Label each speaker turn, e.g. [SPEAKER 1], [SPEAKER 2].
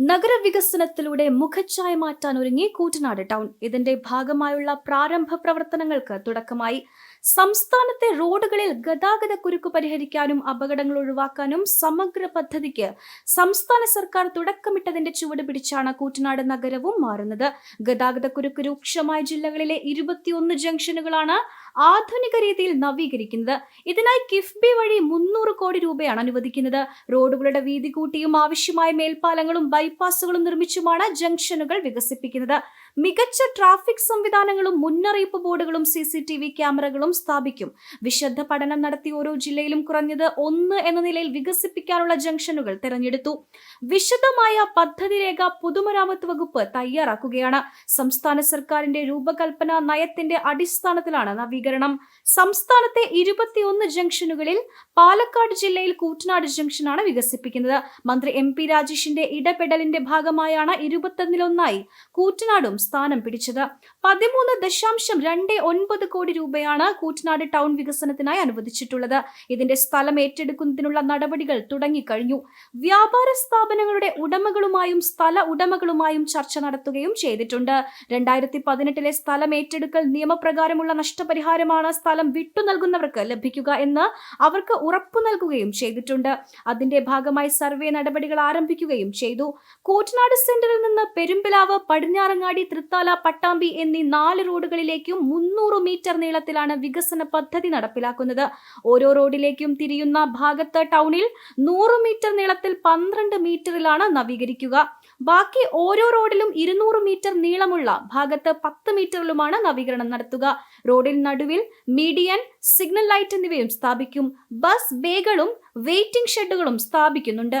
[SPEAKER 1] നഗരവികസനത്തിലൂടെ മുഖച്ഛായ മാറ്റാൻ ഒരുങ്ങി കൂറ്റനാട് ടൗൺ. ഇതിന്റെ ഭാഗമായുള്ള പ്രാരംഭ പ്രവർത്തനങ്ങൾക്ക് തുടക്കമായി സംസ്ഥാനത്തെ റോഡുകളിൽ ഗതാഗത കുരുക്ക് പരിഹരിക്കാനും അപകടങ്ങൾ ഒഴിവാക്കാനും സമഗ്ര പദ്ധതിക്ക് സംസ്ഥാന സർക്കാർ തുടക്കമിട്ടതിന്റെ ചുവട് പിടിച്ചാണ് കൂറ്റനാട് നഗരവും മാറുന്നത്. ഗതാഗത കുരുക്ക് രൂക്ഷമായ ജില്ലകളിലെ ഇരുപത്തിയൊന്ന് ജംഗ്ഷനുകളാണ് ആധുനിക രീതിയിൽ നവീകരിക്കുന്നത്. ഇതിനായി കിഫ്ബി വഴി മുന്നൂറ് കോടി രൂപയാണ് അനുവദിക്കുന്നത്. റോഡുകളുടെ വീതി കൂട്ടിയും ആവശ്യമായ മേൽപ്പാലങ്ങളും ബൈപ്പാസുകളും നിർമ്മിച്ചുമാണ് ജംഗ്ഷനുകൾ വികസിപ്പിക്കുന്നത്. മികച്ച ട്രാഫിക് സംവിധാനങ്ങളും മുന്നറിയിപ്പ് ബോർഡുകളും സി സി ടി വി ക്യാമറകളും സ്ഥാപിക്കും. വിശദ പഠനം നടത്തി ഓരോ ജില്ലയിലും കുറഞ്ഞത് ഒന്ന് എന്ന നിലയിൽ വികസിപ്പിക്കാനുള്ള ജംഗ്ഷനുകൾ തെരഞ്ഞെടുത്തു. വിശദമായ പദ്ധതി രേഖ പൊതുമരാമത്ത് വകുപ്പ് തയ്യാറാക്കുകയാണ്. സംസ്ഥാന സർക്കാരിന്റെ രൂപകൽപ്പന നയത്തിന്റെ അടിസ്ഥാനത്തിലാണ് നവീകരണം. സംസ്ഥാനത്തെ ഇരുപത്തിയൊന്ന് ജംഗ്ഷനുകളിൽ പാലക്കാട് ജില്ലയിൽ കൂറ്റനാട് ജംഗ്ഷനാണ് വികസിപ്പിക്കുന്നത്. മന്ത്രി എം പി രാജേഷിന്റെ ഇടപെടലിന്റെ ഭാഗമായാണ് ഇരുപത്തൊന്നിലൊന്നായി കൂറ്റനാടും സ്ഥാനം പിടിച്ചത്. പതിമൂന്ന് ദശാംശം രണ്ട് ഒൻപത് കോടി രൂപയാണ് കൂറ്റനാട് ടൗൺ വികസനത്തിനായി അനുവദിച്ചിട്ടുള്ളത്. ഇതിന്റെ സ്ഥലം ഏറ്റെടുക്കുന്നതിനുള്ള നടപടികൾ തുടങ്ങിക്കഴിഞ്ഞു. വ്യാപാര സ്ഥാപനങ്ങളുടെ ഉടമകളുമായും സ്ഥല ഉടമകളുമായും ചർച്ച നടത്തുകയും ചെയ്തിട്ടുണ്ട്. രണ്ടായിരത്തി പതിനെട്ടിലെ സ്ഥലം ഏറ്റെടുക്കൽ നിയമപ്രകാരമുള്ള നഷ്ടപരിഹാരമാണ് സ്ഥലം വിട്ടു നൽകുന്നവർക്ക് ലഭിക്കുക എന്ന് അവർക്ക് ഉറപ്പു നൽകുകയും ചെയ്തിട്ടുണ്ട്. അതിന്റെ ഭാഗമായി സർവേ നടപടികൾ ആരംഭിക്കുകയും ചെയ്തു. കൂറ്റനാട് സെന്ററിൽ നിന്ന് പെരുമ്പിലാവ് പടിഞ്ഞാറങ്ങാടി തൃത്താല പട്ടാമ്പി എന്നീ നാല് റോഡുകളിലേക്കും മുന്നൂറ് മീറ്റർ നീളത്തിലാണ് വികസന പദ്ധതി നടപ്പിലാക്കുന്നത്. ഓരോ റോഡിലേക്കും തിരിയുന്ന ഭാഗത്ത് ടൗണിൽ നൂറ് മീറ്റർ നീളത്തിൽ പന്ത്രണ്ട് മീറ്ററിലാണ് നവീകരിക്കുക. ബാക്കി ഓരോ റോഡിലും ഇരുന്നൂറ് മീറ്റർ നീളമുള്ള ഭാഗത്ത് പത്ത് മീറ്ററിലുമാണ് നവീകരണം നടത്തുക. റോഡിൽ നടുവിൽ മീഡിയൻ സിഗ്നൽ ലൈറ്റ് എന്നിവയും സ്ഥാപിക്കും. ബസ് ബേകളും വെയിറ്റിംഗ് ഷെഡുകളും സ്ഥാപിക്കുന്നുണ്ട്.